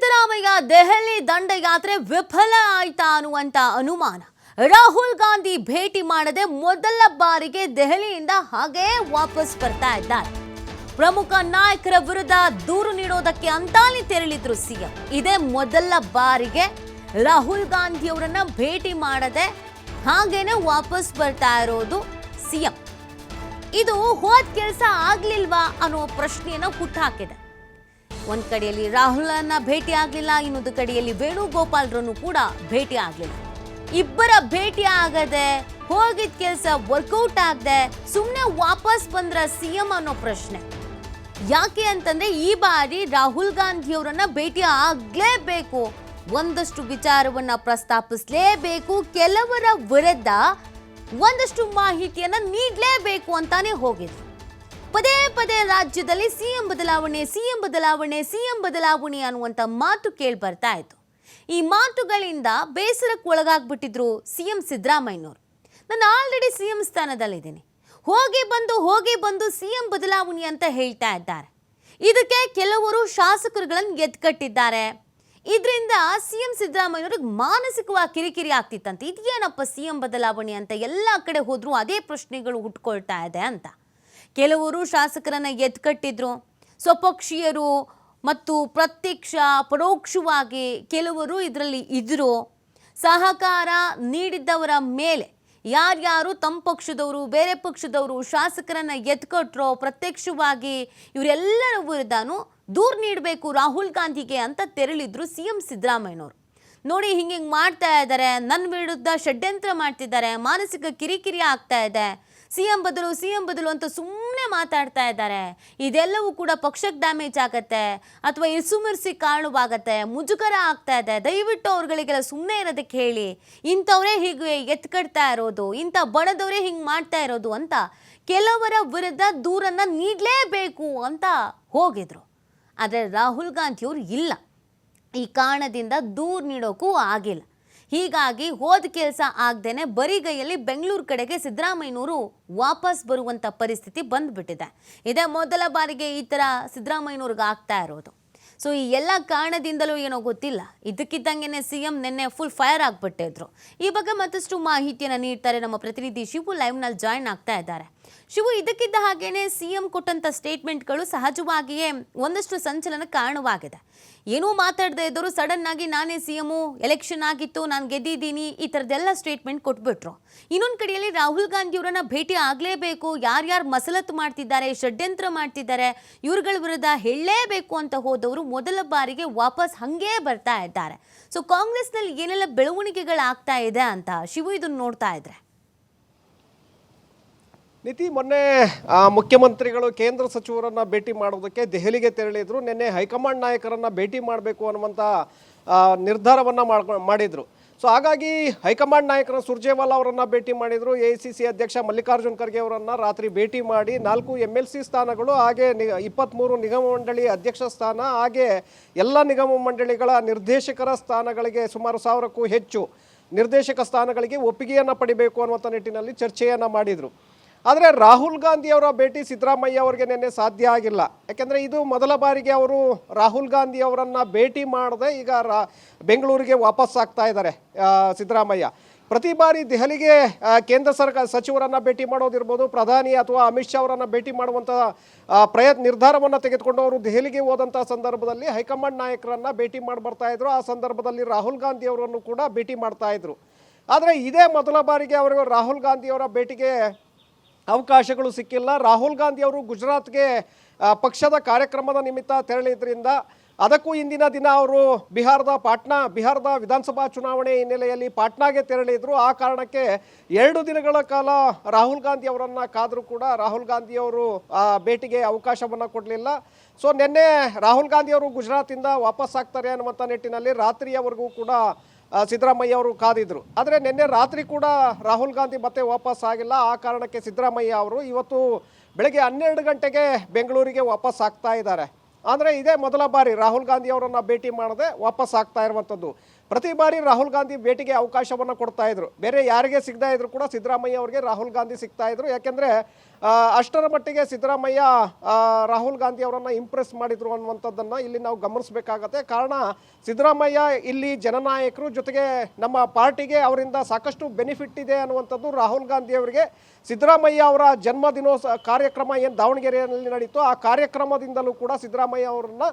ಸಿದ್ದರಾಮಯ್ಯ ದೆಹಲಿ ದಂಡಯಾತ್ರೆ ವಿಫಲ ಆಯ್ತಾ ಅನ್ನುವಂತ ಅನುಮಾನ. ರಾಹುಲ್ ಗಾಂಧಿ ಭೇಟಿ ಮಾಡದೆ ಮೊದಲ ಬಾರಿಗೆ ದೆಹಲಿಯಿಂದ ಹಾಗೇ ವಾಪಸ್ ಬರ್ತಾ ಇದ್ದಾರೆ. ಪ್ರಮುಖ ನಾಯಕರ ವಿರುದ್ಧ ದೂರು ನೀಡೋದಕ್ಕೆ ಅಂತಾನೆ ತೆರಳಿದ್ರು ಸಿಎಂ. ಇದೇ ಮೊದಲ ಬಾರಿಗೆ ರಾಹುಲ್ ಗಾಂಧಿ ಅವರನ್ನ ಭೇಟಿ ಮಾಡದೆ ಹಾಗೇನೆ ವಾಪಸ್ ಬರ್ತಾ ಇರೋದು ಸಿಎಂ. ಇದು ಹೋದ್ ಕೆಲಸ ಆಗ್ಲಿಲ್ವಾ ಅನ್ನೋ ಪ್ರಶ್ನೆಯನ್ನು ಹುಟ್ಟಾಕಿದೆ ಒಂದ್ ಕಡೆಯಲ್ಲಿ ರಾಹುಲನ್ನ ಭೇಟಿ ಆಗಲಿಲ್ಲ, ಇನ್ನೊಂದು ಕಡೆಯಲ್ಲಿ ವೇಣುಗೋಪಾಲ್ರನ್ನು ಕೂಡ ಭೇಟಿ ಆಗಲಿಲ್ಲ. ಇಬ್ಬರ ಭೇಟಿ ಆಗದೆ ಹೋಗಿದ ಕೆಲಸ ವರ್ಕೌಟ್ ಆಗದೆ ಸುಮ್ಮನೆ ವಾಪಸ್ ಬಂದ್ರ ಸಿಎಂ ಅನ್ನೋ ಪ್ರಶ್ನೆ. ಯಾಕೆ ಅಂತಂದ್ರೆ ಈ ಬಾರಿ ರಾಹುಲ್ ಗಾಂಧಿ ಅವರನ್ನ ಭೇಟಿ ಆಗ್ಲೇಬೇಕು. ಒಂದಷ್ಟು ವಿಚಾರವನ್ನ ಪ್ರಸ್ತಾಪಿಸಲೇಬೇಕು. ಕೆಲವರ ವಿರುದ್ಧ ಒಂದಷ್ಟು ಮಾಹಿತಿಯನ್ನ ನೀಡಲೇಬೇಕು ಅಂತಾನೆ ಹೋಗಿದ್ರು. ಪದೇ ಪದೇ ರಾಜ್ಯದಲ್ಲಿ ಸಿಎಂ ಬದಲಾವಣೆ ಸಿಎಂ ಬದಲಾವಣೆ ಸಿಎಂ ಬದಲಾವಣೆ ಅನ್ನುವಂಥ ಮಾತು ಕೇಳಿ ಬರ್ತಾ ಇತ್ತು. ಈ ಮಾತುಗಳಿಂದ ಬೇಸರಕ್ಕೆ ಒಳಗಾಗ್ಬಿಟ್ಟಿದ್ರು ಸಿಎಂ ಸಿದ್ದರಾಮಯ್ಯನವರು. ನಾನು ಆಲ್ರೆಡಿ ಸಿಎಂ ಸ್ಥಾನದಲ್ಲಿದ್ದೀನಿ. ಹೋಗಿ ಬಂದು ಹೋಗಿ ಬಂದು ಸಿಎಂ ಬದಲಾವಣೆ ಅಂತ ಹೇಳ್ತಾ ಇದ್ದಾರೆ. ಇದಕ್ಕೆ ಕೆಲವರು ಶಾಸಕರುಗಳನ್ನು ಎದ್ಕಟ್ಟಿದ್ದಾರೆ ಇದರಿಂದ ಸಿಎಂ ಸಿದ್ದರಾಮಯ್ಯವ್ರಿಗೆ ಮಾನಸಿಕವಾಗಿ ಕಿರಿಕಿರಿ ಆಗ್ತಿತ್ತಂತೆ. ಇದೇನಪ್ಪ ಸಿಎಂ ಬದಲಾವಣೆ ಅಂತ ಎಲ್ಲ ಕಡೆ ಹೋದರೂ ಅದೇ ಪ್ರಶ್ನೆಗಳು ಹುಟ್ಕೊಳ್ತಾ ಇದೆ ಅಂತ. ಕೆಲವರು ಶಾಸಕರನ್ನ ಎತ್ಕಟ್ಟಿದ್ರು, ಸ್ವಪಕ್ಷೀಯರು ಮತ್ತು ಪ್ರತ್ಯಕ್ಷ ಪರೋಕ್ಷವಾಗಿ ಕೆಲವರು ಇದರಲ್ಲಿ ಇದ್ರು. ಸಹಕಾರ ನೀಡಿದ್ದವರ ಮೇಲೆ ಯಾರ್ಯಾರು ತಮ್ಮ ಪಕ್ಷದವರು, ಬೇರೆ ಪಕ್ಷದವರು ಶಾಸಕರನ್ನ ಎತ್ಕೊಟ್ರೋ ಪ್ರತ್ಯಕ್ಷವಾಗಿ ಇವರೆಲ್ಲರ ವಿರುದ್ಧನೂ ದೂರು ನೀಡಬೇಕು ರಾಹುಲ್ ಗಾಂಧಿಗೆ ಅಂತ ತೆರಳಿದ್ರು ಸಿ ಎಂ ಸಿದ್ದರಾಮಯ್ಯನವರು. ನೋಡಿ ಹಿಂಗೆ ಹಿಂಗೆ ಮಾಡ್ತಾ ಇದ್ದಾರೆ ನನ್ನ ವಿರುದ್ಧ ಷಡ್ಯಂತ್ರ ಮಾಡ್ತಿದ್ದಾರೆ, ಮಾನಸಿಕ ಕಿರಿಕಿರಿ ಆಗ್ತಾ ಇದೆ ಸಿ ಎಂ ಬದಲು ಸಿ ಎಂ ಬದಲು ಅಂತ ಸುಮ್ಮನೆ ಮಾತಾಡ್ತಾ ಇದ್ದಾರೆ. ಇದೆಲ್ಲವೂ ಕೂಡ ಪಕ್ಷಕ್ಕೆ ಡ್ಯಾಮೇಜ್ ಆಗತ್ತೆ, ಅಥವಾ ಇಸುಮಿರ್ಸಿ ಕಾರಣವಾಗತ್ತೆ, ಮುಜುಗರ ಆಗ್ತಾ ಇದೆ. ದಯವಿಟ್ಟು ಅವ್ರಗಳಿಗೆಲ್ಲ ಸುಮ್ಮನೆ ಇರೋದಕ್ಕೆ ಹೇಳಿ. ಇಂಥವರೇ ಹೀಗೆ ಎತ್ಕಡ್ತಾ ಇರೋದು, ಇಂಥ ಬಣದವರೇ ಹಿಂಗೆ ಮಾಡ್ತಾ ಇರೋದು ಅಂತ ಕೆಲವರ ವಿರುದ್ಧ ದೂರನ್ನು ನೀಡಲೇಬೇಕು ಅಂತ ಹೋಗಿದ್ರು. ಆದರೆ ರಾಹುಲ್ ಗಾಂಧಿಯವರು ಇಲ್ಲ. ಈ ಕಾರಣದಿಂದ ದೂರು ನೀಡೋಕ್ಕೂ ಆಗಿಲ್ಲ. ಹೀಗಾಗಿ ಹೋದ ಕೆಲಸ ಆಗ್ದೇನೆ ಬರಿಗೈಯಲ್ಲಿ ಬೆಂಗಳೂರು ಕಡೆಗೆ ಸಿದ್ದರಾಮಯ್ಯನವರು ವಾಪಸ್ ಬರುವಂಥ ಪರಿಸ್ಥಿತಿ ಬಂದ್ಬಿಟ್ಟಿದೆ. ಇದೇ ಮೊದಲ ಬಾರಿಗೆ ಈ ಥರ ಸಿದ್ದರಾಮಯ್ಯನವ್ರಿಗೆ ಆಗ್ತಾ ಇರೋದು. ಸೊ ಈ ಎಲ್ಲ ಕಾರಣದಿಂದಲೂ ಏನೋ ಗೊತ್ತಿಲ್ಲ. ಇದಕ್ಕಿದ್ದಂಗೆ ಸಿ ಎಂ ನಿನ್ನೆ ಫುಲ್ ಫೈರ್ ಆಗಿಬಿಟ್ಟಿದ್ರು. ಈ ಬಗ್ಗೆ ಮತ್ತಷ್ಟು ಮಾಹಿತಿಯನ್ನು ನೀಡ್ತಾರೆ ನಮ್ಮ ಪ್ರತಿನಿಧಿ ಶಿವು ಲೈವ್ನಲ್ಲಿ ಜಾಯ್ನ್ ಆಗ್ತಾ ಇದ್ದಾರೆ. ಶಿವು ಇದಕ್ಕಿದ್ದ ಹಾಗೇನೆ ಸಿ ಎಂ ಕೊಟ್ಟಂಥ ಸ್ಟೇಟ್ಮೆಂಟ್ಗಳು ಸಹಜವಾಗಿಯೇ ಒಂದಷ್ಟು ಸಂಚಲನ ಕಾರಣವಾಗಿದೆ. ಏನೂ ಮಾತಾಡದೇ ಇದ್ದರು ಸಡನ್ ಆಗಿ ನಾನೇ ಎಂ ಎಲೆಕ್ಷನ್ ಆಗಿತ್ತು, ನಾನು ಗೆದ್ದಿದ್ದೀನಿ, ಈ ಥರದ್ದೆಲ್ಲ ಸ್ಟೇಟ್ಮೆಂಟ್ ಕೊಟ್ಬಿಟ್ರು. ಇನ್ನೊಂದು ಕಡೆಯಲ್ಲಿ ರಾಹುಲ್ ಗಾಂಧಿ ಅವರನ್ನ ಭೇಟಿ ಆಗಲೇಬೇಕು, ಯಾರ್ಯಾರು ಮಸಲತ್ತು ಮಾಡ್ತಿದ್ದಾರೆ, ಷಡ್ಯಂತ್ರ ಮಾಡ್ತಿದ್ದಾರೆ, ಇವ್ರುಗಳ ವಿರುದ್ಧ ಹೇಳಲೇಬೇಕು ಅಂತ ಹೋದವರು ಮೊದಲ ಬಾರಿಗೆ ವಾಪಸ್ ಹಂಗೇ ಬರ್ತಾ ಇದ್ದಾರೆ. ಸೊ ಕಾಂಗ್ರೆಸ್ನಲ್ಲಿ ಏನೆಲ್ಲ ಬೆಳವಣಿಗೆಗಳಾಗ್ತಾ ಇದೆ ಅಂತ ಶಿವು ಇದನ್ನು ನೋಡ್ತಾ ಇದ್ರೆ. ನಿತಿ ಮೊನ್ನೆ ಮುಖ್ಯಮಂತ್ರಿಗಳು ಕೇಂದ್ರ ಸಚಿವರನ್ನ ಭೇಟಿ ಮಾಡೋದಕ್ಕೆ ದೆಹಲಿಗೆ ತೆರಳಿದ್ರು. ನಿನ್ನೆ ಹೈಕಮಾಂಡ್ ನಾಯಕರನ್ನ ಭೇಟಿ ಮಾಡಬೇಕು ಅನ್ನುವಂಥ ನಿರ್ಧಾರವನ್ನು ಮಾಡಿದ್ರು. ಸೊ, ಹಾಗಾಗಿ ಹೈಕಮಾಂಡ್ ನಾಯಕರ ಸುರ್ಜೇವಾಲಾ ಅವರನ್ನು ಭೇಟಿ ಮಾಡಿದ್ರು. ಎ ಸಿ ಸಿ ಅಧ್ಯಕ್ಷ ಮಲ್ಲಿಕಾರ್ಜುನ್ ಖರ್ಗೆ ಅವರನ್ನು ರಾತ್ರಿ ಭೇಟಿ ಮಾಡಿ ನಾಲ್ಕು ಎಂ ಎಲ್ ಸಿ ಸ್ಥಾನಗಳು, ಹಾಗೆ ನಿ ಇಪ್ಪತ್ತ್ಮೂರು ನಿಗಮ ಮಂಡಳಿ ಅಧ್ಯಕ್ಷ ಸ್ಥಾನ, ಹಾಗೆ ಎಲ್ಲ ನಿಗಮ ಮಂಡಳಿಗಳ ನಿರ್ದೇಶಕರ ಸ್ಥಾನಗಳಿಗೆ ಸುಮಾರು ಸಾವಿರಕ್ಕೂ ಹೆಚ್ಚು ನಿರ್ದೇಶಕ ಸ್ಥಾನಗಳಿಗೆ ಒಪ್ಪಿಗೆಯನ್ನು ಪಡಿಬೇಕು ಅನ್ನುವಂಥ ನಿಟ್ಟಿನಲ್ಲಿ ಚರ್ಚೆಯನ್ನು ಮಾಡಿದರು. ಆದರೆ ರಾಹುಲ್ ಗಾಂಧಿ ಅವರ ಭೇಟಿ ಸಿದ್ದರಾಮಯ್ಯ ಅವರಿಗೆ ನಿನ್ನೆ ಸಾಧ್ಯ ಆಗಿಲ್ಲ. ಯಾಕೆಂದರೆ ಇದು ಮೊದಲ ಬಾರಿಗೆ ಅವರು ರಾಹುಲ್ ಗಾಂಧಿ ಅವರನ್ನು ಭೇಟಿ ಮಾಡದೆ ಈಗ ರಾ ಬೆಂಗಳೂರಿಗೆ ವಾಪಸ್ ಆಗ್ತಾ ಇದ್ದಾರೆ ಸಿದ್ದರಾಮಯ್ಯ. ಪ್ರತಿ ಬಾರಿ ದೆಹಲಿಗೆ ಕೇಂದ್ರ ಸರ್ಕಾರ ಸಚಿವರನ್ನು ಭೇಟಿ ಮಾಡೋದಿರ್ಬೋದು, ಪ್ರಧಾನಿ ಅಥವಾ ಅಮಿತ್ ಶಾ ಅವರನ್ನು ಭೇಟಿ ಮಾಡುವಂಥ ಪ್ರಯತ್ನ ನಿರ್ಧಾರವನ್ನು ತೆಗೆದುಕೊಂಡು ಅವರು ದೆಹಲಿಗೆ ಹೋದಂಥ ಸಂದರ್ಭದಲ್ಲಿ ಹೈಕಮಾಂಡ್ ನಾಯಕರನ್ನು ಭೇಟಿ ಮಾಡಿ ಬರ್ತಾ ಇದ್ರು. ಆ ಸಂದರ್ಭದಲ್ಲಿ ರಾಹುಲ್ ಗಾಂಧಿ ಅವರನ್ನು ಕೂಡ ಭೇಟಿ ಮಾಡ್ತಾ ಇದ್ರು. ಆದರೆ ಇದೇ ಮೊದಲ ಬಾರಿಗೆ ಅವರು ರಾಹುಲ್ ಗಾಂಧಿ ಅವರ ಭೇಟಿಗೆ ಅವಕಾಶಗಳು ಸಿಕ್ಕಿಲ್ಲ. ರಾಹುಲ್ ಗಾಂಧಿ ಅವರು ಗುಜರಾತ್ಗೆ ಪಕ್ಷದ ಕಾರ್ಯಕ್ರಮದ ನಿಮಿತ್ತ ತೆರಳಿದ್ರಿಂದ ಅದಕ್ಕೂ ಇಂದಿನ ದಿನ ಅವರು ಬಿಹಾರದ ಪಾಟ್ನಾ, ಬಿಹಾರದ ವಿಧಾನಸಭಾ ಚುನಾವಣೆ ಹಿನ್ನೆಲೆಯಲ್ಲಿ ಪಾಟ್ನಾಗೆ ತೆರಳಿದ್ರು. ಆ ಕಾರಣಕ್ಕೆ ಎರಡು ದಿನಗಳ ಕಾಲ ರಾಹುಲ್ ಗಾಂಧಿ ಅವರನ್ನು ಕಾದರೂ ಕೂಡ ರಾಹುಲ್ ಗಾಂಧಿ ಅವರು, ಆ, ಭೇಟಿಗೆ ಅವಕಾಶವನ್ನು ಕೊಡಲಿಲ್ಲ. ಸೊ, ನಿನ್ನೆ ರಾಹುಲ್ ಗಾಂಧಿ ಅವರು ಗುಜರಾತಿಂದ ವಾಪಸ್ ಆಗ್ತಾರೆ ಅನ್ನುವಂಥ ನಿಟ್ಟಿನಲ್ಲಿ ರಾತ್ರಿಯವರೆಗೂ ಕೂಡ ಸಿದ್ದರಾಮಯ್ಯ ಅವರು ಕಾದಿದ್ರು. ಆದರೆ ನಿನ್ನೆ ರಾತ್ರಿ ಕೂಡ ರಾಹುಲ್ ಗಾಂಧಿ ಮತ್ತೆ ವಾಪಸ್ ಆಗಿಲ್ಲ. ಆ ಕಾರಣಕ್ಕೆ ಸಿದ್ದರಾಮಯ್ಯ ಅವರು ಇವತ್ತು ಬೆಳಗ್ಗೆ ಹನ್ನೆರಡು ಗಂಟೆಗೆ ಬೆಂಗಳೂರಿಗೆ ವಾಪಸ್ ಆಗ್ತಾ ಇದ್ದಾರೆ. ಅಂದರೆ ಇದೇ ಮೊದಲ ಬಾರಿ ರಾಹುಲ್ ಗಾಂಧಿ ಅವರನ್ನು ಭೇಟಿ ಮಾಡದೆ ವಾಪಸ್ ಆಗ್ತಾ ಇರುವಂಥದ್ದು ಪ್ರತಿ ಬಾರಿ ರಾಹುಲ್ ಗಾಂಧಿ ಭೇಟಿಗೆ ಅವಕಾಶವನ್ನು ಕೊಡ್ತಾ ಇದ್ರು. ಬೇರೆ ಯಾರಿಗೆ ಸಿಗ್ತಾ ಇದ್ರು ಕೂಡ ಸಿದ್ದರಾಮಯ್ಯ ಅವರಿಗೆ ರಾಹುಲ್ ಗಾಂಧಿ ಸಿಗ್ತಾ ಇದ್ರು. ಯಾಕೆಂದರೆ ಅಷ್ಟರ ಮಟ್ಟಿಗೆ ಸಿದ್ದರಾಮಯ್ಯ ರಾಹುಲ್ ಗಾಂಧಿ ಅವರನ್ನು ಇಂಪ್ರೆಸ್ ಮಾಡಿದ್ರು ಅನ್ನುವಂಥದ್ದನ್ನು ಇಲ್ಲಿ ನಾವು ಗಮನಿಸಬೇಕಾಗತ್ತೆ. ಕಾರಣ, ಸಿದ್ದರಾಮಯ್ಯ ಇಲ್ಲಿ ಜನನಾಯಕರು ಜೊತೆಗೆ ನಮ್ಮ ಪಾರ್ಟಿಗೆ ಅವರಿಂದ ಸಾಕಷ್ಟು ಬೆನಿಫಿಟ್ ಇದೆ ಅನ್ನುವಂಥದ್ದು ರಾಹುಲ್ ಗಾಂಧಿ ಅವರಿಗೆ. ಸಿದ್ದರಾಮಯ್ಯ ಅವರ ಜನ್ಮ ದಿನೋತ್ಸವ ಕಾರ್ಯಕ್ರಮ ಏನು ದಾವಣಗೆರೆಯಲ್ಲಿ ನಡೀತು ಆ ಕಾರ್ಯಕ್ರಮದಿಂದಲೂ ಕೂಡ ಸಿದ್ದರಾಮಯ್ಯ ಅವರನ್ನು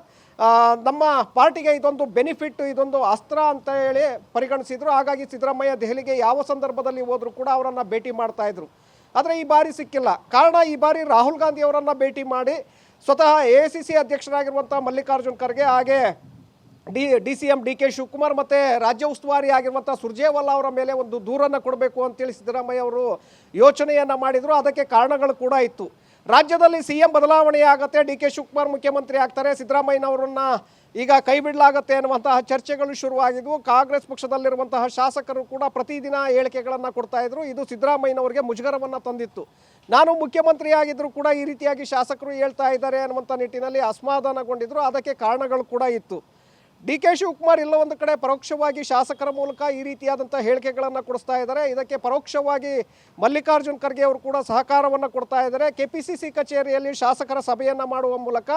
ನಮ್ಮ ಪಾರ್ಟಿಗೆ ಇದೊಂದು ಬೆನಿಫಿಟ್ ಇದೊಂದು ಅಸ್ತ್ರ ಅಂತ ಹೇಳಿ ಪರಿಗಣಿಸಿದ್ರು. ಹಾಗಾಗಿ ಸಿದ್ದರಾಮಯ್ಯ ದೆಹಲಿಗೆ ಯಾವ ಸಂದರ್ಭದಲ್ಲಿ ಹೋದ್ರು ಕೂಡ ಅವರನ್ನು ಭೇಟಿ ಮಾಡ್ತಾ ಇದ್ರು. ಆದರೆ ಈ ಬಾರಿ ಸಿಕ್ಕಿಲ್ಲ. ಕಾರಣ ಈ ಬಾರಿ ರಾಹುಲ್ ಗಾಂಧಿ ಅವರನ್ನು ಭೇಟಿ ಮಾಡಿ ಸ್ವತಃ ಎ ಸಿ ಸಿ ಅಧ್ಯಕ್ಷರಾಗಿರುವಂಥ ಮಲ್ಲಿಕಾರ್ಜುನ್ ಖರ್ಗೆ ಹಾಗೆ D D C M D K Shivakumar ಮತ್ತು ರಾಜ್ಯ ಉಸ್ತುವಾರಿ ಆಗಿರುವಂಥ ಸುರ್ಜೇವಾಲಾ ಅವರ ಮೇಲೆ ಒಂದು ದೂರನ್ನು ಕೊಡಬೇಕು ಅಂತೇಳಿ ಸಿದ್ದರಾಮಯ್ಯ ಅವರು ಯೋಚನೆಯನ್ನು ಮಾಡಿದರು. ಅದಕ್ಕೆ ಕಾರಣಗಳು ಕೂಡ ಇತ್ತು. ರಾಜ್ಯದಲ್ಲಿ ಸಿ ಎಂ ಬದಲಾವಣೆ ಆಗುತ್ತೆ, ಡಿ ಕೆ ಶಿವಕುಮಾರ್ ಮುಖ್ಯಮಂತ್ರಿ ಆಗ್ತಾರೆ, ಸಿದ್ದರಾಮಯ್ಯನವರನ್ನ ಈಗ ಕೈ ಬಿಡಲಾಗತ್ತೆ ಅನ್ನುವಂತಹ ಚರ್ಚೆಗಳು ಶುರುವಾಗಿದ್ವು. ಕಾಂಗ್ರೆಸ್ ಪಕ್ಷದಲ್ಲಿರುವಂತಹ ಶಾಸಕರು ಕೂಡ ಪ್ರತಿದಿನ ಹೇಳಿಕೆಗಳನ್ನು ಕೊಡ್ತಾ ಇದ್ರು. ಇದು ಸಿದ್ದರಾಮಯ್ಯನವರಿಗೆ ಮುಜುಗರವನ್ನು ತಂದಿತ್ತು. ನಾನು ಮುಖ್ಯಮಂತ್ರಿ ಆಗಿದ್ರು ಕೂಡ ಈ ರೀತಿಯಾಗಿ ಶಾಸಕರು ಹೇಳ್ತಾ ಇದ್ದಾರೆ ಅನ್ನುವಂಥ ನಿಟ್ಟಿನಲ್ಲಿ ಅಸಮಾಧಾನಗೊಂಡಿದ್ರು. ಅದಕ್ಕೆ ಕಾರಣಗಳು ಕೂಡ ಇತ್ತು. ಡಿ ಕೆ ಶಿವಕುಮಾರ್ ಒಂದು ಕಡೆ ಪರೋಕ್ಷವಾಗಿ ಶಾಸಕರ ಮೂಲಕ ಈ ರೀತಿಯಾದಂಥ ಹೇಳಿಕೆಗಳನ್ನು ಕೊಡಿಸ್ತಾ ಇದ್ದಾರೆ. ಇದಕ್ಕೆ ಪರೋಕ್ಷವಾಗಿ ಮಲ್ಲಿಕಾರ್ಜುನ್ ಖರ್ಗೆ ಅವರು ಕೂಡ ಸಹಕಾರವನ್ನು ಕೊಡ್ತಾ ಇದ್ದಾರೆ. ಕೆ ಪಿ ಸಿ ಸಿ ಕಚೇರಿಯಲ್ಲಿ ಶಾಸಕರ ಸಭೆಯನ್ನು ಮಾಡುವ ಮೂಲಕ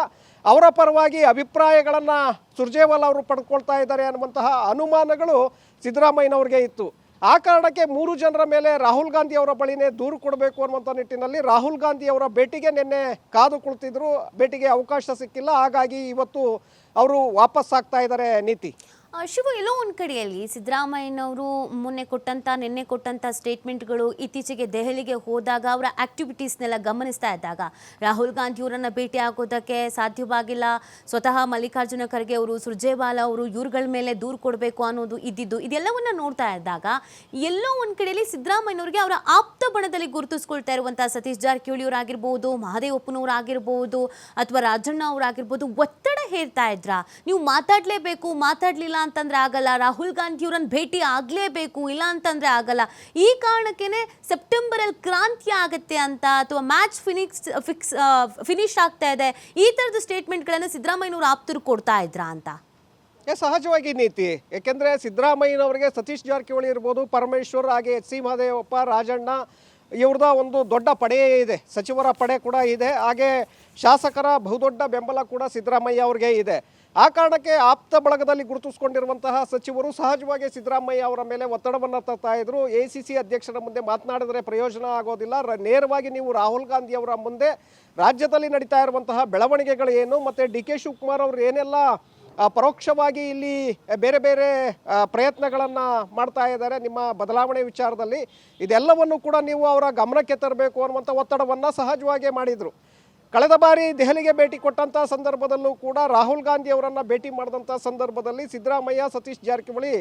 ಅವರ ಪರವಾಗಿ ಅಭಿಪ್ರಾಯಗಳನ್ನು ಸುರ್ಜೇವಾಲ್ ಅವರು ಪಡ್ಕೊಳ್ತಾ ಇದ್ದಾರೆ ಅನ್ನುವಂತಹ ಅನುಮಾನಗಳು ಸಿದ್ದರಾಮಯ್ಯನವ್ರಿಗೆ ಇತ್ತು. ಆ ಕಾರಣಕ್ಕೆ ಮೂರು ಜನರ ಮೇಲೆ ರಾಹುಲ್ ಗಾಂಧಿ ಅವರ ಬಳಿನೇ ದೂರು ಕೊಡಬೇಕು ಅನ್ನುವಂಥ ನಿಟ್ಟಿನಲ್ಲಿ ರಾಹುಲ್ ಗಾಂಧಿ ಅವರ ಭೇಟಿಗೆ ನಿನ್ನೆ ಕಾದು ಕುಳಿತಿದ್ರು. ಭೇಟಿಗೆ ಅವಕಾಶ ಸಿಕ್ಕಿಲ್ಲ. ಹಾಗಾಗಿ ಇವತ್ತು ಅವರು ವಾಪಸ್ ಆಗ್ತಾ ಇದ್ದಾರೆ ನೀತಿ. ಶಿವು ಎಲ್ಲೋ ಒಂದು ಕಡೆಯಲ್ಲಿ ಸಿದ್ದರಾಮಯ್ಯನವರು ಮೊನ್ನೆ ಕೊಟ್ಟಂತ, ನಿನ್ನೆ ಕೊಟ್ಟಂತ ಸ್ಟೇಟ್ಮೆಂಟ್ಗಳು ಇತ್ತೀಚೆಗೆ ದೆಹಲಿಗೆ ಹೋದಾಗ ಅವರ ಆಕ್ಟಿವಿಟೀಸ್ನೆಲ್ಲ ಗಮನಿಸ್ತಾ ಇದ್ದಾಗ ರಾಹುಲ್ ಗಾಂಧಿಯವರನ್ನ ಭೇಟಿ ಆಗೋದಕ್ಕೆ ಸಾಧ್ಯವಾಗಿಲ್ಲ. ಸ್ವತಃ ಮಲ್ಲಿಕಾರ್ಜುನ ಖರ್ಗೆ ಅವರು, ಸುರ್ಜೇವಾಲ ಅವರು ಇವ್ರುಗಳ ಮೇಲೆ ದೂರು ಕೊಡಬೇಕು ಅನ್ನೋದು ಇದ್ದಿದ್ದು, ಇದೆಲ್ಲವನ್ನ ನೋಡ್ತಾ ಇದ್ದಾಗ ಎಲ್ಲೋ ಒಂದು ಕಡೆಯಲ್ಲಿ ಸಿದ್ದರಾಮಯ್ಯನವರಿಗೆ ಅವರ ಆಪ್ತ ಬಣದಲ್ಲಿ ಗುರುತಿಸ್ಕೊಳ್ತಾ ಇರುವಂಥ ಸತೀಶ್ ಜಾರಕಿಹೊಳಿ ಅವರಾಗಿರ್ಬೋದು ಮಹದೇವಪ್ಪನವ್ರು ಆಗಿರ್ಬೋದು, ಅಥವಾ ರಾಜಣ್ಣ ಅವರಾಗಿರ್ಬೋದು ಒತ್ತಡ ಹೇರ್ತಾ ಇದ್ರ? ನೀವು ಮಾತಾಡಲೇಬೇಕು, ಮಾತಾಡ್ಲಿಲ್ಲ ಅಂತಂದ್ರೆ ಆಗಲ್ಲ. ರಾಹುಲ್ ಗಾಂಧಿ ಅವರನ್ನು ಭೇಟಿ ಆಗಲೇಬೇಕು, ಇಲ್ಲ ಅಂತಂದ್ರೆ ಆಗಲ್ಲ. ಈ ಕಾರಣಕ್ಕೇನೆ ಸೆಪ್ಟೆಂಬರ್ ಅಲ್ಲಿ ಕ್ರಾಂತಿ ಆಗುತ್ತೆ ಅಂತ ಅಥವಾ ಮ್ಯಾಚ್ ಫಿನಿಕ್ಸ್, ಫಿಕ್ಸ್ ಫಿನಿಶ್ ಆಗ್ತಾ ಇದೆ. ಈ ತರದ ಸ್ಟೇಟ್ಮೆಂಟ್ಗಳನ್ನು ಸಿದ್ದರಾಮಯ್ಯನವರು ಆಪ್ತರು ಕೊಡ್ತಾ ಇದ್ರಾ ಅಂತ? ಸಹಜವಾಗಿ ನೀತಿ. ಯಾಕೆಂದ್ರೆ ಸಿದ್ದರಾಮಯ್ಯನವರಿಗೆ ಸತೀಶ್ ಜಾರಕಿಹೊಳಿ ಇರ್ಬೋದು, ಪರಮೇಶ್ವರ್, ಹಾಗೆ ಎಚ್ ಸಿ ಮಹದೇವಪ್ಪ ರಾಜಣ್ಣ, ಇವ್ರದ ಒಂದು ದೊಡ್ಡ ಪಡೆಯೇ ಇದೆ. ಸಚಿವರ ಪಡೆ ಕೂಡ ಇದೆ. ಹಾಗೆ ಶಾಸಕರ ಬಹುದೊಡ್ಡ ಬೆಂಬಲ ಕೂಡ ಸಿದ್ದರಾಮಯ್ಯ ಅವ್ರಿಗೆ ಇದೆ. ಆ ಕಾರಣಕ್ಕೆ ಆಪ್ತ ಬಳಗದಲ್ಲಿ ಗುರುತಿಸಿಕೊಂಡಿರುವಂತಹ ಸಚಿವರು ಸಹಜವಾಗಿ ಸಿದ್ದರಾಮಯ್ಯ ಅವರ ಮೇಲೆ ಒತ್ತಡವನ್ನು ತರ್ತಾ ಇದ್ರು. ಎ ಅಧ್ಯಕ್ಷರ ಮುಂದೆ ಮಾತನಾಡಿದರೆ ಪ್ರಯೋಜನ ಆಗೋದಿಲ್ಲ. ನೇರವಾಗಿ ನೀವು ರಾಹುಲ್ ಗಾಂಧಿ ಅವರ ಮುಂದೆ ರಾಜ್ಯದಲ್ಲಿ ನಡೀತಾ ಇರುವಂತಹ ಬೆಳವಣಿಗೆಗಳು ಏನು? ಮತ್ತು ಡಿ ಕೆ ಶಿವಕುಮಾರ್ ಅವರು ಏನೆಲ್ಲ ಪರೋಕ್ಷವಾಗಿ ಇಲ್ಲಿ ಬೇರೆ ಬೇರೆ ಪ್ರಯತ್ನಗಳನ್ನು ಮಾಡ್ತಾ ಇದ್ದಾರೆ ನಿಮ್ಮ ಬದಲಾವಣೆ ವಿಚಾರದಲ್ಲಿ. ಇದೆಲ್ಲವನ್ನು ಕೂಡ ನೀವು ಅವರ ಗಮನಕ್ಕೆ ತರಬೇಕು ಅನ್ನುವಂಥ ಒತ್ತಡವನ್ನು ಸಹಜವಾಗಿ ಮಾಡಿದರು. ಕಳೆದ ಬಾರಿ ದೆಹಲಿಗೆ ಭೇಟಿ ಕೊಟ್ಟಂಥ ಸಂದರ್ಭದಲ್ಲೂ ಕೂಡ ರಾಹುಲ್ ಗಾಂಧಿ ಅವರನ್ನು ಭೇಟಿ ಮಾಡಿದಂಥ ಸಂದರ್ಭದಲ್ಲಿ Siddaramaiah, Satish Jarkiholi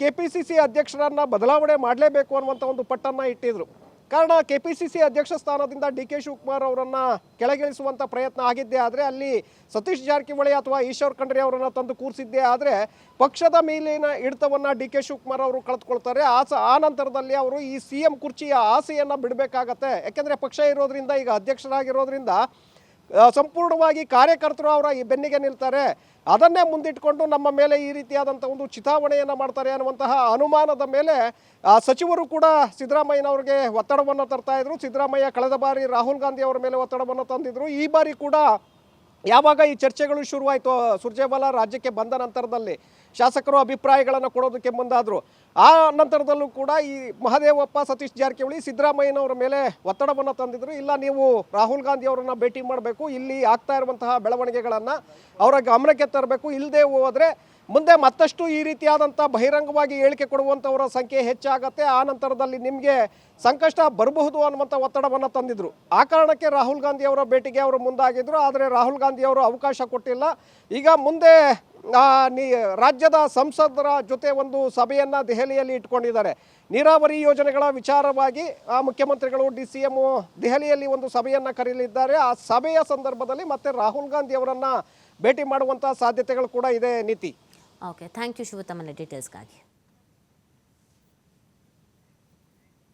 K P C C ಅಧ್ಯಕ್ಷರನ್ನು ಬದಲಾವಣೆ ಮಾಡಲೇಬೇಕು ಅನ್ನುವಂಥ ಒಂದು ಪಟ್ಟನ್ನು ಇಟ್ಟಿದ್ರು. ಕಾರಣ ಕೆ ಪಿ ಸಿ ಸಿ ಅಧ್ಯಕ್ಷ ಸ್ಥಾನದಿಂದ ಡಿ ಕೆ ಶಿವಕುಮಾರ್ ಅವರನ್ನು ಕೆಳಗಿಳಿಸುವಂಥ ಪ್ರಯತ್ನ ಆಗಿದ್ದೆ ಆದರೆ ಅಲ್ಲಿ ಸತೀಶ್ ಜಾರಕಿಹೊಳಿ ಅಥವಾ ಈಶ್ವರ್ ಖಂಡ್ರೆ ಅವರನ್ನು ತಂದು ಕೂರಿಸಿದ್ದೆ ಆದರೆ ಪಕ್ಷದ ಮೇಲಿನ ಹಿಡಿತವನ್ನು ಡಿ ಕೆ ಶಿವಕುಮಾರ್ ಅವರು ಕಳೆದುಕೊಳ್ತಾರೆ. ಆ ಸ ಆ ನಂತರದಲ್ಲಿ ಅವರು ಈ ಸಿ ಎಂ ಕುರ್ಚಿಯ ಆಸೆಯನ್ನು ಬಿಡಬೇಕಾಗತ್ತೆ. ಯಾಕೆಂದರೆ ಪಕ್ಷ ಇರೋದ್ರಿಂದ, ಈಗ ಅಧ್ಯಕ್ಷರಾಗಿರೋದ್ರಿಂದ ಸಂಪೂರ್ಣವಾಗಿ ಕಾರ್ಯಕರ್ತರು ಅವರ ಈ ಬೆನ್ನಿಗೆ ನಿಲ್ತಾರೆ. ಅದನ್ನೇ ಮುಂದಿಟ್ಕೊಂಡು ನಮ್ಮ ಮೇಲೆ ಈ ರೀತಿಯಾದಂಥ ಒಂದು ಚಿತಾವಣೆಯನ್ನು ಮಾಡ್ತಾರೆ ಅನ್ನುವಂತಹ ಅನುಮಾನದ ಮೇಲೆ ಸಚಿವರು ಕೂಡ ಸಿದ್ದರಾಮಯ್ಯನವ್ರಿಗೆ ಒತ್ತಡವನ್ನು ತರ್ತಾ ಇದ್ರು. ಸಿದ್ದರಾಮಯ್ಯ ಕಳೆದ ಬಾರಿ ರಾಹುಲ್ ಗಾಂಧಿ ಅವರ ಮೇಲೆ ಒತ್ತಡವನ್ನು ತಂದಿದ್ರು. ಈ ಬಾರಿ ಕೂಡ ಯಾವಾಗ ಈ ಚರ್ಚೆಗಳು ಶುರುವಾಯಿತು, ಸುರ್ಜೇವಾಲಾ ರಾಜ್ಯಕ್ಕೆ ಬಂದ ನಂತರದಲ್ಲಿ. ಶಾಸಕರು ಅಭಿಪ್ರಾಯಗಳನ್ನು ಕೊಡೋದಕ್ಕೆ ಮುಂದಾದರು. ಆ ನಂತರದಲ್ಲೂ ಕೂಡ ಈ ಮಹದೇವಪ್ಪ ಸತೀಶ್ ಜಾರಕಿಹೊಳಿ ಸಿದ್ದರಾಮಯ್ಯನವರ ಮೇಲೆ ಒತ್ತಡವನ್ನು ತಂದಿದ್ರು. ಇಲ್ಲ, ನೀವು ರಾಹುಲ್ ಗಾಂಧಿ ಅವರನ್ನು ಭೇಟಿ ಮಾಡಬೇಕು, ಇಲ್ಲಿ ಆಗ್ತಾ ಇರುವಂತಹ ಬೆಳವಣಿಗೆಗಳನ್ನು ಅವರ ಗಮನಕ್ಕೆ ತರಬೇಕು ಇಲ್ಲದೆ ಹೋದರೆ ಮುಂದೆ ಮತ್ತಷ್ಟು ಈ ರೀತಿಯಾದಂಥ ಬಹಿರಂಗವಾಗಿ ಹೇಳಿಕೆ ಕೊಡುವಂಥವರ ಸಂಖ್ಯೆ ಹೆಚ್ಚಾಗತ್ತೆ. ಆ ನಂತರದಲ್ಲಿ ನಿಮಗೆ ಸಂಕಷ್ಟ ಬರಬಹುದು ಅನ್ನುವಂಥ ಒತ್ತಡವನ್ನು ತಂದಿದ್ರು. ಆ ಕಾರಣಕ್ಕೆ ರಾಹುಲ್ ಗಾಂಧಿ ಅವರ ಭೇಟಿಗೆ ಅವರು ಮುಂದಾಗಿದ್ರು. ಆದರೆ ರಾಹುಲ್ ಗಾಂಧಿ ಅವರು ಅವಕಾಶ ಕೊಟ್ಟಿಲ್ಲ. ಈಗ ಮುಂದೆ ರಾಜ್ಯದ ಸಂಸದರ ಜೊತೆ ಒಂದು ಸಭೆಯನ್ನು ದೆಹಲಿಯಲ್ಲಿ ಇಟ್ಕೊಂಡಿದ್ದಾರೆ. ನೀರಾವರಿ ಯೋಜನೆಗಳ ವಿಚಾರವಾಗಿ ಮುಖ್ಯಮಂತ್ರಿಗಳು ಡಿ ಸಿ ಎಂ ದೆಹಲಿಯಲ್ಲಿ ಒಂದು ಸಭೆಯನ್ನು ಕರೆಯಲಿದ್ದಾರೆ. ಆ ಸಭೆಯ ಸಂದರ್ಭದಲ್ಲಿ ಮತ್ತೆ ರಾಹುಲ್ ಗಾಂಧಿ ಅವರನ್ನು ಭೇಟಿ ಮಾಡುವಂಥ ಸಾಧ್ಯತೆಗಳು ಕೂಡ ಇದೆ, ನೀತಿ. ಓಕೆ ಥ್ಯಾಂಕ್ ಯು ಶಿವತಮ್ಮನ ಡೀಟೇಲ್ಸ್ಗಾಗಿ